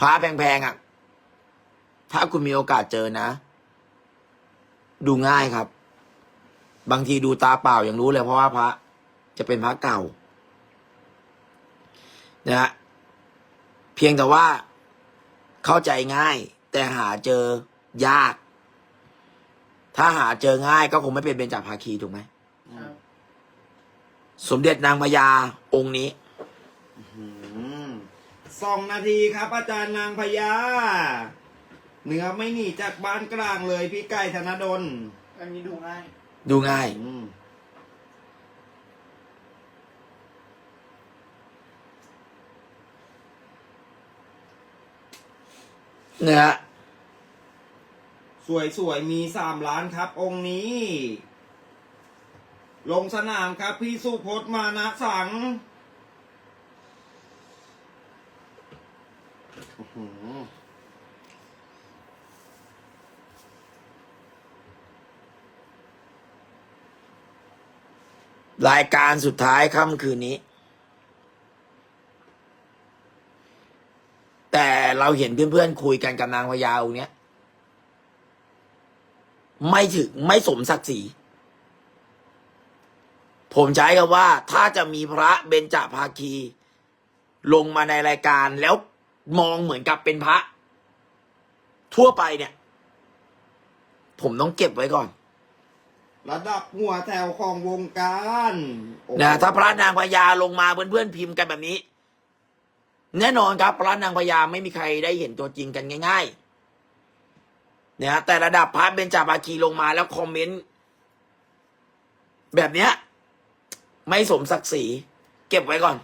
พระแพงๆอะ ถ้าคุณมีโอกาสเจอนะ ดูง่ายครับ บางทีดูตาเปล่ายังรู้เลยเพราะว่าพระ จะเป็นพระเก่านะฮะเพียงแต่ว่าเข้าใจง่าย แต่หาเจอยาก ถ้าหาเจอง่ายก็คงไม่เป็นเบญจภาคีถูกไหมครับสมเด็จนางพญาองค์นี้อืม สองนาทีครับ อาจารย์นางพญาเนื้อไม่หนีจากบ้านกลางเลยพี่ไก่ธนดลอันนี้ดูง่าย ดูง่าย อืมเนื้อสวยๆ มีสามล้านครับ องค์นี้ ลงสนามครับ พี่สุพจน์มานะสังอื้อหือ รายการสุดท้ายค่ำคืนนี้ แต่เราเห็นเพื่อนๆคุยกันกับนางพญาองเนี้ย ไม่ถึงไม่สมศักดิ์ศรีผมใช้คำว่า ถ้าจะมีพระเบญจภาคี ลงมาในรายการแล้ว มองเหมือนกับเป็นพระ ทั่วไปเนี่ย ผมต้องเก็บไว้ก่อน ระดับหัวแถวของวงการโอ้โหนะถ้าพระนางพญาลงมาเพื่อนๆพิมพ์กันแบบนี้ แน่นอนครับ พระนางพญาไม่มีใครได้เห็นตัวจริงกันง่ายๆเนี่ยแต่ระดับพระเบญจภาคีลงมาแล้วคอมเมนต์แบบเนี้ย ไม่สมศักดิ์ศรีเก็บไว้ก่อน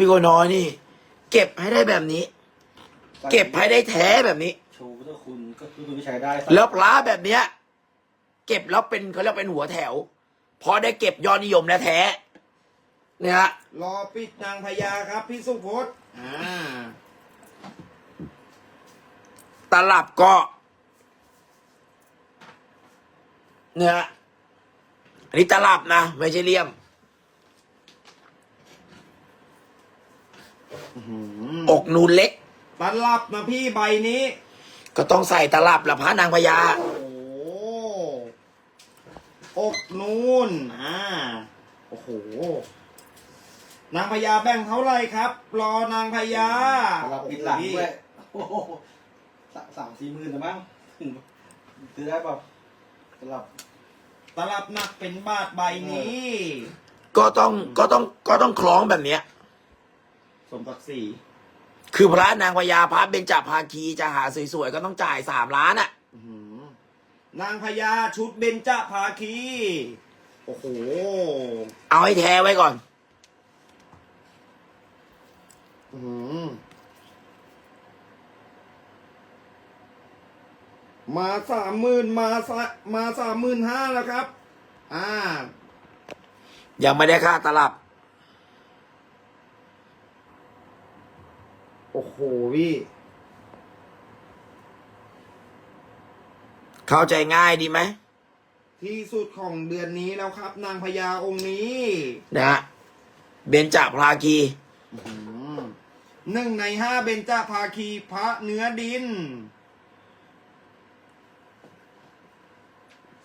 พี่โกน้อยนี่ เก็บให้ได้แบบนี้ เก็บให้ได้แท้แบบนี้ โชว์พุทธคุณก็คือคุณใช้ได้แล้วพระแบบเนี้ย เก็บแล้วเป็นเขาเรียกเป็นหัวแถว พอได้เก็บยอดนิยมและแท้ เนี่ยฮะรอปิดนางพญาครับ พี่สุพจน์อ่าตลับก็ เนี่ยฮะอันนี้ตลับนะไม่ใช่เลี่ยม อื้อหือกนูนเล็ก ตลับนะพี่ใบนี้ ก็ต้องใส่ตลับละพระนางพญาโอ้โหอกนูนอ่าโอ้โห นางพญาแบ่งเท่าไหร่ครับ รอนางพญาเราปิดหลังด้วยโอ้โหสามสามสี่หมื่นนะมั้งถึงซื้อได้เปล่าสำหรับตลับหนักเป็นบาทใบนี้ ก็ต้องก็ต้องก็ต้องคล้องแบบเนี้ย สมศักดิ์ศรีคือพระนางพญาพระเบญจภาคีจะหาสวยๆก็ต้องจ่ายสามล้านอะ อื้อหือนางพญาชุดเบญจภาคี โอ้โห เอาให้แท้ไว้ก่อน อื้อหือมาสามหมื่นมาสะมาสามหมื่นห้าแล้วครับ อ่า ยังไม่ได้ค่าตลับ อ้โหพี่ เข้าใจง่ายดีไหม ที่สุดของเดือนนี้แล้วครับ นางพญาองค์นี้นะฮะเบญจภาคี อื้อหือหนึ่งในห้าเบญจภาคีพระเนื้อดิน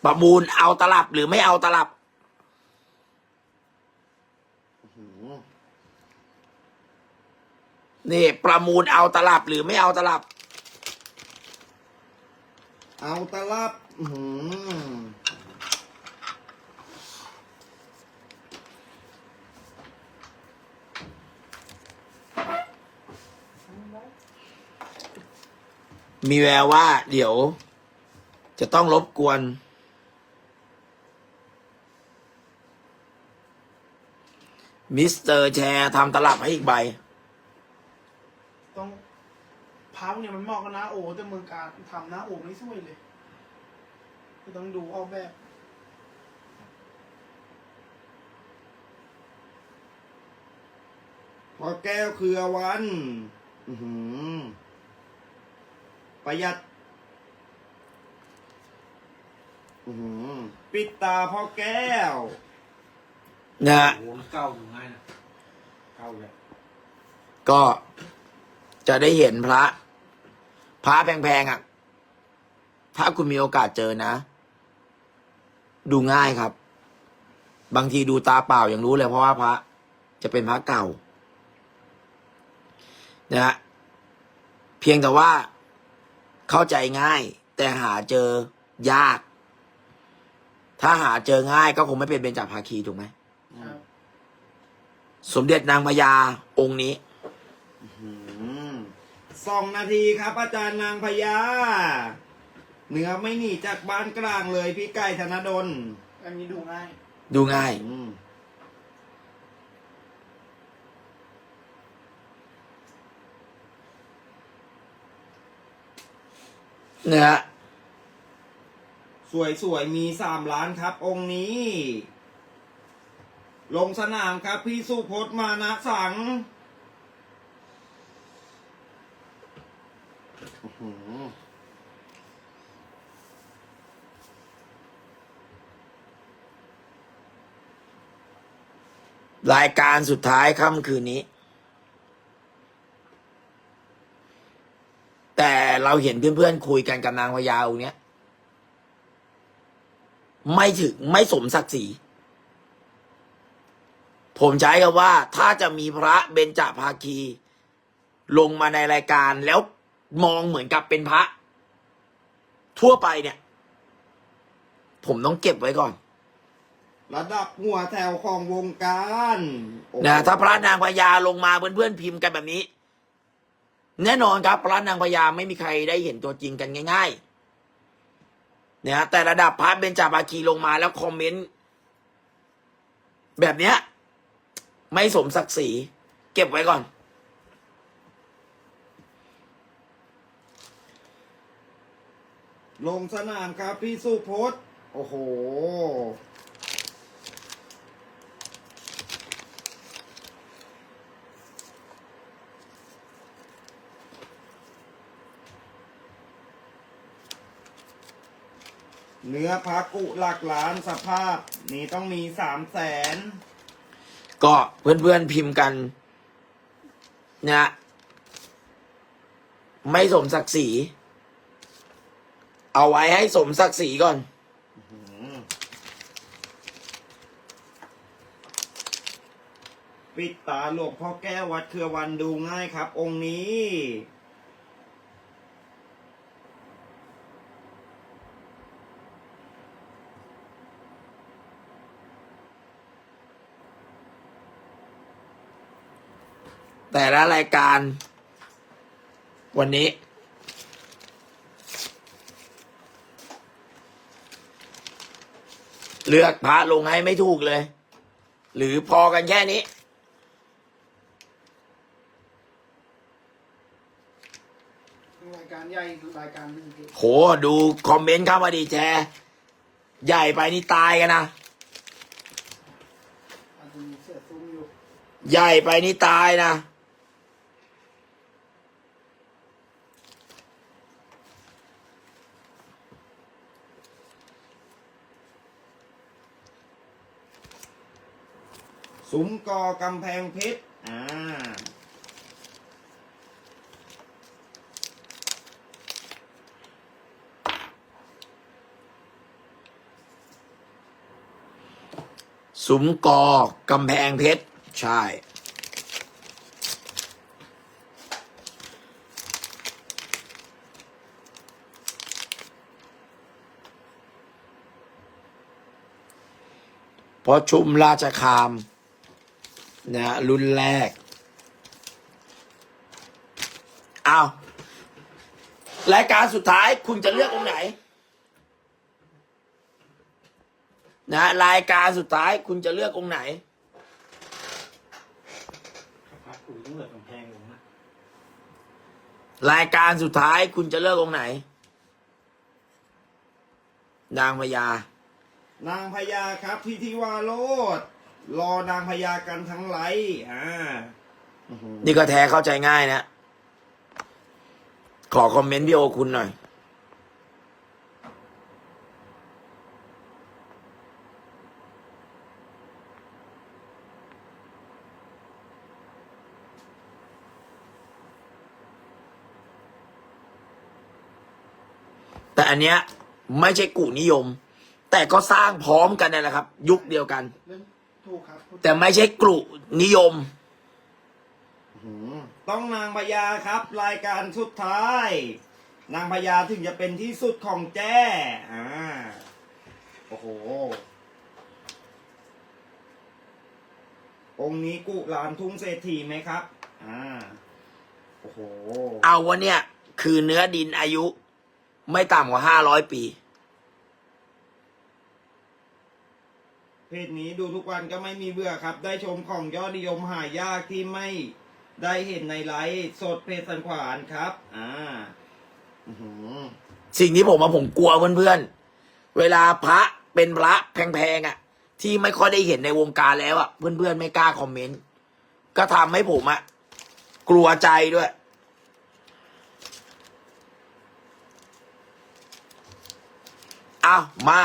ประมูลเอาตลับหรือไม่เอาตลับ นี่ ประมูลเอาตลับหรือไม่เอาตลับ เอาตลับหือมีแววว่า เดี๋ยว จะต้องรบกวน มิสเตอร์แชร์ทำตลับให้อีกใบ พับเนี่ยมันเหมาะกับหน้าโอแต่มือการทำหน้าโอไม่สวยเลยก็ต้องดูออกแบบ พอแก้วเครือวัน อื้อหือ ประหยัด อื้ออื้อหือ ปิดตาพ่อแก้ว นะฮะ โอ้โหมันเก้าอยู่ง่ายนะเก้าเลยก็จะได้เห็นพระ พระแพงๆอะ ถ้าคุณมีโอกาสเจอนะ ดูง่ายครับ บางทีดูตาเปล่ายังรู้เลยเพราะว่าพระ จะเป็นพระเก่านะฮะเพียงแต่ว่าเข้าใจง่าย แต่หาเจอยาก ถ้าหาเจอง่ายก็คงไม่เป็นเบญจภาคีถูกไหมครับสมเด็จนางพญาองค์นี้อืม สองนาทีครับอาจารย์นางพญาเนื้อไม่หนีจากบ้านกลางเลยพี่ไก่ธนดลอันนี้ดูง่าย ดูง่าย อืมนะฮะสวยๆมีสามล้านครับ องค์นี้ ลงสนามครับพี่สุพจน์มานะสังอื้อหือ รายการสุดท้ายค่ำคืนนี้ แต่เราเห็นเพื่อนๆคุยกันกับนางพญาวเนี้ยไม่ถึงไม่สมศักดิ์ศรีผมใช้คำว่า ถ้าจะมีพระเบญจภาคี ลงมาในรายการแล้ว มองเหมือนกับเป็นพระ ทั่วไปเนี่ย ผมต้องเก็บไว้ก่อน ระดับหัวแถวของวงการโอ้โหนะถ้าพระนางพญาลงมาเพื่อนๆพิมพ์กันแบบนี้ แน่นอนครับ พระนางพญาไม่มีใครได้เห็นตัวจริงกันง่ายๆนะแต่ระดับพระเบญจภาคีลงมาแล้วคอมเมนต์แบบเนี้ย ไม่สมศักดิ์ศรีเก็บไว้ก่อน ลงสนามครับพี่สุพจน์โอ้โห เนื้อพักกุหลักล้านสภาพ นี่ต้องมีสามแสน ก็เพื่อนๆพิมพ์กันนะไม่สมศักดิ์ศรี เอาไว้ให้สมศักดิ์ศรีก่อน ปิดตาหลวงพ่อแก้ววัดเครือวันดูง่ายครับ องค์นี้ แต่ละรายการ วันนี้ เลือกพระลงให้ไม่ถูกเลย หรือพอกันแค่นี้ รายการใหญ่รายการหนึ่งพี่โหดูคอมเมนต์เข้ามาดีแชร์ใหญ่ไปนี่ตายกันนะ อาจจะมีเสื้อซุ้มอยู่ ใหญ่ไปนี่ตายนะ ซุ้มกอกำแพงเพชร อ่า สุมกอกำแพงเพชร ใช่เพราะชุมราชคาม นะรุ่นแรก เอาวรายการสุดท้ายคุณจะเลือกองค์ไหน นะรายการสุดท้ายคุณจะเลือกองค์ไหนพักกูต้องเหลือกำแพงลงนะรายการสุดท้ายคุณจะเลือกองค์ไหน นางพญานางพญาครับพิธีวาโรด รอนางพญากันทั้งไหลอ่านี่ก็แท้เข้าใจง่ายนะ ขอคอมเมนต์พี่โอคุณหน่อย แต่อันเนี้ย ไม่ใช่กุนิยม แต่ก็สร้างพร้อมกันนี่แหละครับ ยุคเดียวกัน ถูกครับแต่ไม่ใช่กลุนิยมหืมต้องนางพญาครับ รายการสุดท้าย นางพญาถึงจะเป็นที่สุดของแจ้อ่าโอ้โห องค์นี้กุลานทุ่งเศรษฐีไหมครับ อ่าโอ้โหเอาวะเนี่ย คือเนื้อดินอายุ ไม่ต่ำกว่าห้าร้อยปี เพจนี้ดูทุกวันก็ไม่มีเบื่อครับ ได้ชมของยอดนิยมหายากที่ไม่ได้เห็นในไลฟ์สดเพจสันขวานครับ อ่าอื้อหือสิ่งที่ผมว่าผมกลัวเพื่อนๆ เวลาพระเป็นพระแพงๆอะ ที่ไม่ค่อยได้เห็นในวงการแล้วอะเพื่อนๆไม่กล้าคอมเมนต์ก็ทำให้ผมอะกลัวใจด้วย เอามา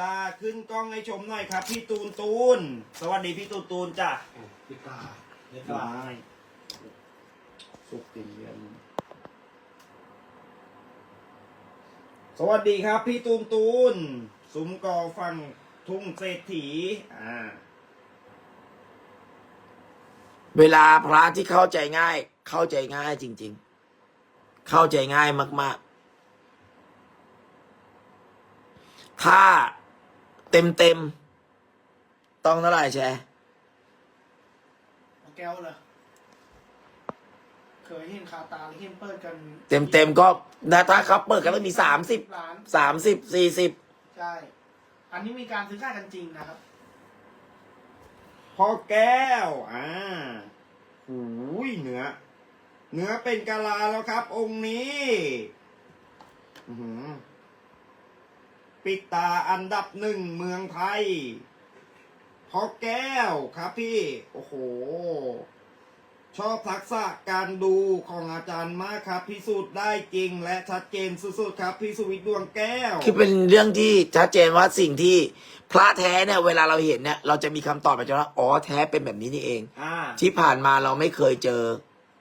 ตาขึ้นกล้องให้ชมหน่อยครับ พี่ตูนตูน สวัสดีพี่ตูนตูนจ้ะปิดตาเรียบไร้อยสุกติเรียนสวัสดีครับ พี่ตูนตูนซุ้มกอฟังทุ่งเศรษฐีอ่าเวลาพระที่เข้าใจง่าย เข้าใจง่ายจริง ๆ เข้าใจง่ายมาก ๆ ถ้าเต็มเต็มๆต้องเท่าไหร่แชร์แก้วเหรอเคยเห็นคาตาหรือเห็นเปิดกัน เต็มเต็มๆก็นะถ้าเขาเปิดกันต้องมีสามสิบล้านสามสิบสี่สิบใช่ อันนี้มีการซื้อขายกันจริงนะครับพ่อแก้ว อ่าหูยเนื้อ เนื้อเป็นกะลาแล้วครับ องค์นี้ อื้อหือ ปิดตาอันดับหนึ่งเมืองไทยพ่อแก้วครับพี่ โอ้โห ชอบทักษะการดูของอาจารย์มากครับ พิสูจน์ได้จริงและชัดเจนสุดๆครับ พี่สุวิทย์ดวงแก้ว คือเป็นเรื่องที่ชัดเจนว่าสิ่งที่พระแท้เนี่ยเวลาเราเห็นเนี่ยเราจะมีคำตอบแบบว่าอ๋อแท้เป็นแบบนี้นี่เอง อ่าที่ผ่านมาเราไม่เคยเจอ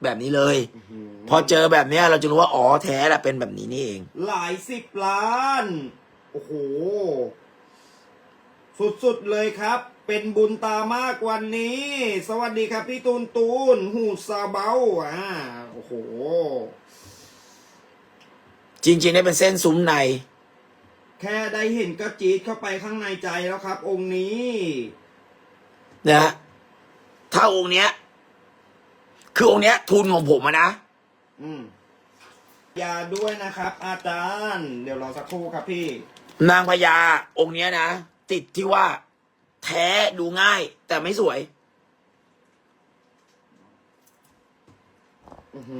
แบบนี้เลยอื้อหือพอเจอแบบเนี้ยเราจะรู้ว่าอ๋อแท้แหละเป็นแบบนี้นี่เอง หลายสิบล้าน โอ้โห สุดๆเลยครับ เป็นบุญตามากวันนี้ สวัสดีครับพี่ตูนตูน หูซาเบาอ่าโอ้โห จริงๆเนี่ยเป็นเส้นซุ้มใน แค่ได้เห็นก็จี๊ดเข้าไปข้างในใจแล้วครับ องค์นี้ นะฮะถ้าองค์เนี้ย คือองค์เนี้ย ทุนของผมอะนะ อืมยาด้วยนะครับ อาจารย์ เดี๋ยวรอสักครู่ครับพี่ นางพญาองค์เนี้ยนะ ติดที่ว่า แท้ดูง่าย แต่ไม่สวย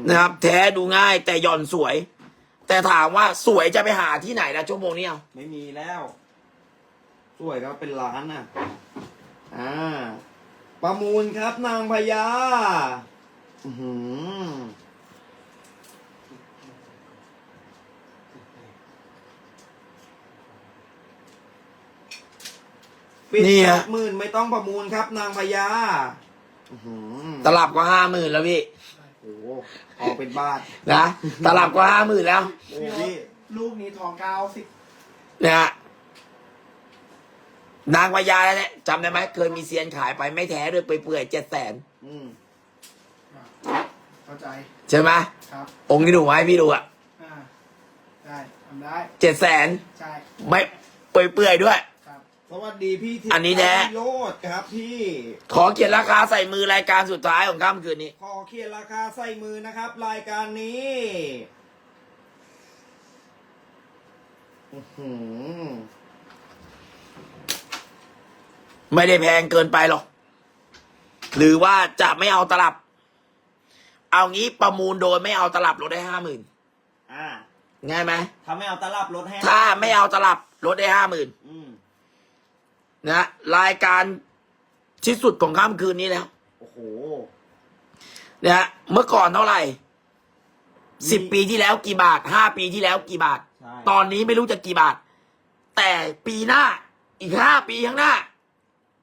นะครับ แท้ดูง่าย แต่หย่อนสวย แต่ถามว่าสวยจะไปหาที่ไหนนะชั่วโมงนี้เอาไม่มีแล้ว สวยครับเป็นล้านน่ะ อ่า ประมูลครับนางพญาอือหือ ปิดนี่ฮะ หมื่นไม่ต้องประมูลครับนางพญาอื้อหือตลับก็ห้าหมื่นแล้วพี่โอ้โหออกเป็นบาทนะตลับก็ห้าหมื่นแล้วโอ้พี่ลูกนี้ทองเก้าสิบนะฮะนางพญาเนี่ยจำได้ไหมเคยมีเซียนขายไปไม่แท้ด้วยไปเปื่อยเจ็ดแสนอืมเข้าใจใช่ไหมครับองค์ที่หนูให้พี่ดูอะอ่าได้ทำได้เจ็ดแสนใช่ไม่เปื่อยๆด้วยครับ สวัสดีพี่ทิพย์อันนี้แท้โรดครับพี่ ขอเขียนราคาใส่มือรายการสุดท้ายของค่ำคืนนี้ ขอเขียนราคาใส่มือนะครับ รายการนี้อื้อหือไม่ได้แพงเกินไปหรอก หรือว่าจะไม่เอาตลับ เอางี้ประมูลโดยไม่เอาตลับลดได้ห้าหมื่นอ่าง่ายไหมถ้าไม่เอาตลับลดให้ถ้าไม่เอาตลับลดได้ห้าหมื่นอืม นะรายการที่สุดของค่ำคืนนี้แล้ว โอ้โหนะฮะเมื่อก่อนเท่าไหร่สิบปีที่แล้วกี่บาทห้าปีที่แล้วกี่บาท ใช่ ตอนนี้ไม่รู้จะกี่บาท แต่ปีหน้าอีกห้าปีข้างหน้า